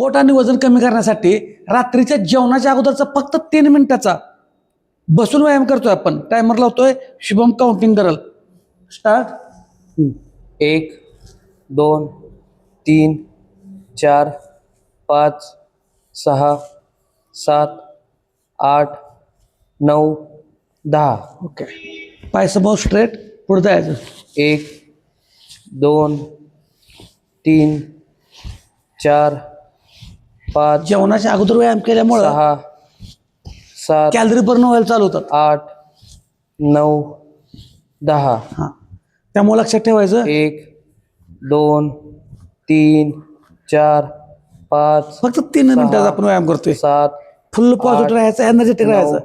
पोट आणि वजन कमी करण्यासाठी रात्रीच्या जेवणाच्या अगोदरचा फक्त तीन मिनिटाचा बसून व्यायाम करतोय आपण. टायमर लावतोय शुभम काउंटिंग करल स्टार्ट एक दोन तीन चार पाच सहा सात आठ नऊ दहा. ओके पाय समोर स्ट्रेट पुढे जायचं. एक दोन तीन चार पाच जेवणाच्या अगोदर व्यायाम केल्यामुळं सहा सात कॅलरी बर्न व्हायला चालू होतात. आठ नऊ दहा. हां. त्यामुळे लक्षात ठेवायचं. एक दोन तीन चार पाच फक्त तीन मिनिटाचा आपण व्यायाम करतोय. सात फुल पॉझिटिव्ह राहायचं एनर्जेटिक राहायचं.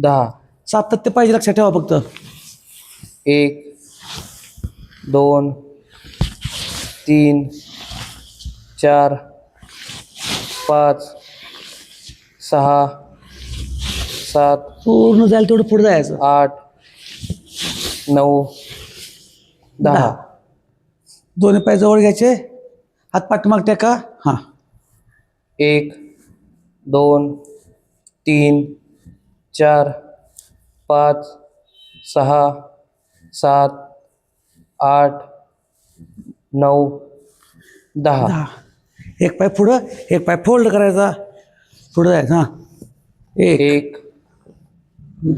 दहा. सातत्य पाहिजे लक्षात ठेवा फक्त. एक दोन तीन चार पाच सहा सात पूर्ण जायला तेवढं पुढे जायचं. आठ नऊ दहा. दोन्ही पाय जवळ घ्यायचे. हात पाठीमाग टेका हां. एक दोन तीन चार पाच सहा सात आठ नऊ दहा. दहा. एक पाय पुढं एक पाय फोल्ड करायचा. पुढं जायचं हां. एक एक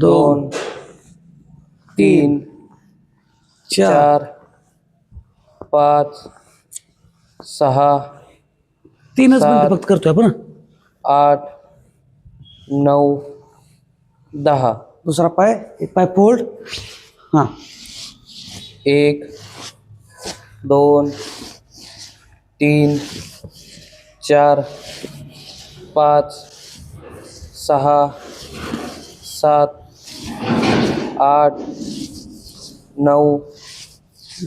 दोन तीन चार पाच सहा तीनच. मिनिटं फक्त करतोय आपण आठ नऊ दहा. दुसरा पाय एक पाय फोल्ड हां. एक दोन तीन चार पाच सहा सात आठ नऊ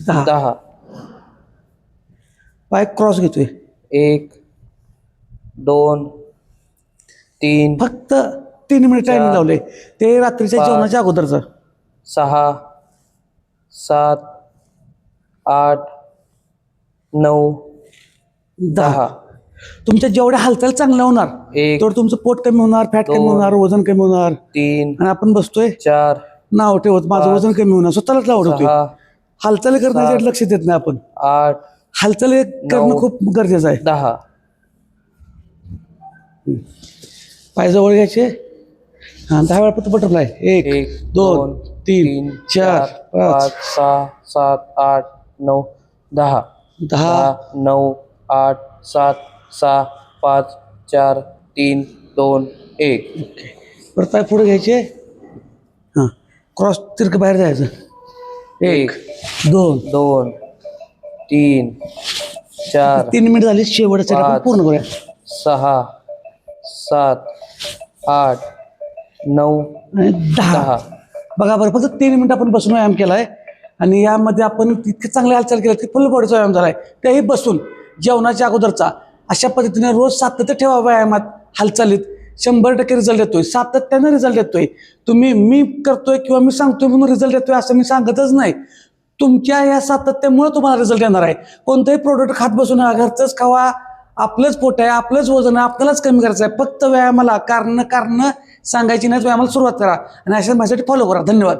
दहा. दहा. पाय क्रॉस घेतोय. एक दोन तीन फक्त तीन मिनिट टाइम चार. लावले. ते रात्रीच्या पाच. जेवणाच्या अगोदरचं. सहा सात आठ नऊ दहा. दहा. तुमच्या जेवढ्या हालचाल चांगल्या होणार एक तेवढं तुमचं पोट कमी होणार फॅट कमी दोन. होणार वजन कमी होणार तीन आणि आपण बसतोय चार नाव ठेवत माझं पाच. वजन कमी होणार स्वतःलाच ठेवतोय सहा हालचाली करण्याकडे सात. लक्ष देत नाही आपण आठ हालचाली करणं नऊ. खूप गरजेचं आहे दहा पाय जवळ घ्यायचे हां दहा वेळा फक्त बटरफ्लाय एक एक दोन तीन चार पाच सहा सात आठ नऊ दहा दहा दहा नऊ आठ सात सहा पाच चार तीन दोन एक. परत पाय पुढे घ्यायचे? हां. क्रॉस तिरकं बाहेर जायचं. एक दोन. दोन तीन चार तीन मिनिट झाली आपण पाच. पूर्ण करूया. सहा सात आठ नऊ आणि दहा. दहा. बघा बरं फक्त तीन मिनिट आपण बसून व्यायाम केलाय. आणि यामध्ये आपण इतके चांगले हालचाल केल्या की फुल बॉडीचा व्यायाम झालाय. तेही बसून जेवणाच्या अगोदरचा अशा पद्धतीने रोज सातत्य ठेवा व्यायामात हालचालीत. शंभर टक्के रिझल्ट येतोय. सातत्यानं रिझल्ट येतोय. तुम्ही मी करतोय किंवा मी सांगतोय म्हणून रिझल्ट येतोय असं मी सांगतच नाही. तुमच्या या सातत्यामुळे तुम्हाला रिझल्ट येणार आहे. कोणतंही प्रोडक्ट खात बसून घरचंच खावा. आपलंच पोट आहे आपलंच वजन आहे आपल्यालाच कमी करायचं आहे. फक्त व्यायामाला कारण कारण सांगायची नाही व्यायामाला सुरुवात करा. आणि अशा माझ्यासाठी फॉलो करा. धन्यवाद.